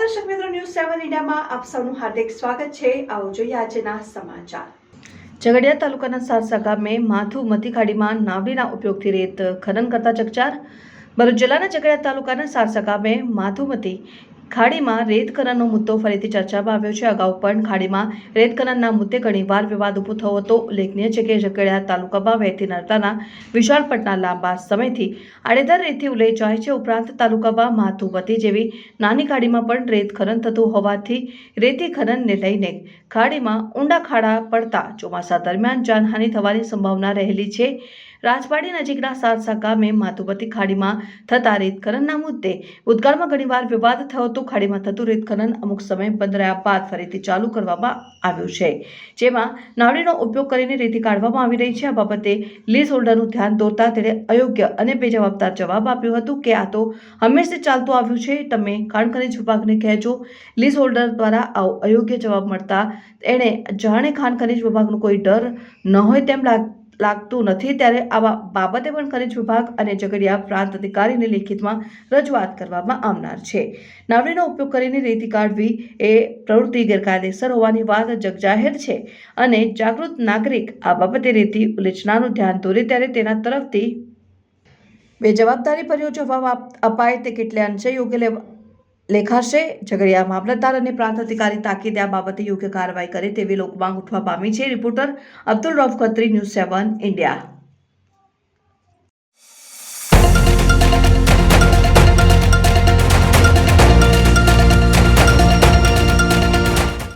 ન્યૂઝમાં આપ સૌનું હાર્દિક સ્વાગત છે. આવો જોઈએ આજના સમાચાર. ઝઘડિયા તાલુકાના સારસા ગામે માથુ મતી ખાડીમાં નાવડીના ઉપયોગથી રેત ખનન કરતા ચકચાર. ભરૂચ જિલ્લાના ઝઘડિયા તાલુકાના સારસા ગામે માથુમતી ખાડીમાં રેત ખનનનો મુદ્દો ફરીથી ચર્ચામાં આવ્યો છે. અગાઉ પણ ખાડીમાં રેત ખનનના મુદ્દે ઘણીવાર વિવાદ ઊભો થયો હતો. ઉલ્લેખનીય છે કે ઝઘડિયા તાલુકામાં વહેતી નર્મદાના વિશાળ પટના લાંબા સમયથી આડેધર રેતી ઉલઈ જાય છે. ઉપરાંત તાલુકામાં માથુમતી જેવી નાની ખાડીમાં પણ રેત ખનન થતું હોવાથી રેતી ખનનને લઈને ખાડીમાં ઊંડા ખાડા પડતા ચોમાસા દરમિયાન જાનહાનિ થવાની સંભાવના રહેલી છે. રાજવાડી નજીકના સારસા ગામે માતુપતિ ખાડીમાં થતા રેત ખનનના મુદ્દે ભૂતકાળમાં ઘણીવાર વિવાદ થયો હતો ખાડીમાં થતું રેત ખનન અમુક સમય બંધ રહ્યા બાદ ફરીથી ચાલુ કરવામાં આવ્યું છે. જેમાં નાવડીનો ઉપયોગ કરીને રેતી કાઢવામાં આવી રહી છે. આ બાબતે લીઝ હોલ્ડરનું ધ્યાન દોરતા તેણે અયોગ્ય અને બેજવાબદાર જવાબ આપ્યો હતો કે આ તો હંમેશા ચાલતું આવ્યું છે. તમે ખાણ ખનીજ વિભાગને કહેજો. લીઝ હોલ્ડર દ્વારા આવો અયોગ્ય જવાબ મળતા એણે જાણે ખાણ ખનીજ વિભાગનો કોઈ ડર ન હોય તેમ લાગ લાગતું નથી ત્યારે આવા બાબતે પણ ખનિજ વિભાગ અને ઝઘડિયા પ્રાંત અધિકારીને લેખિતમાં રજૂઆત કરવામાં આવનાર છે. નાવડીનો ઉપયોગ કરીને રેતી કાઢવી એ પ્રવૃત્તિ ગેરકાયદેસર હોવાની વાત જગજાહેર છે અને જાગૃત નાગરિક આ બાબતે રેતી ઉલેચનાનું ધ્યાન દોરે ત્યારે તેના તરફથી બે જવાબદારીભર્યો જવાબ આપ- અપાય તે કેટલે અંશે યોગ્ય લેખાશે. ઝઘડિયા મામલતદાર અને પ્રાંત અધિકારી તાકીદે આ બાબતે યોગ્ય કાર્યવાહી કરે તેવી લોકમાંગ ઉઠવા પામી છે. Reporter Abdul Rauf Khatri, news seven, India.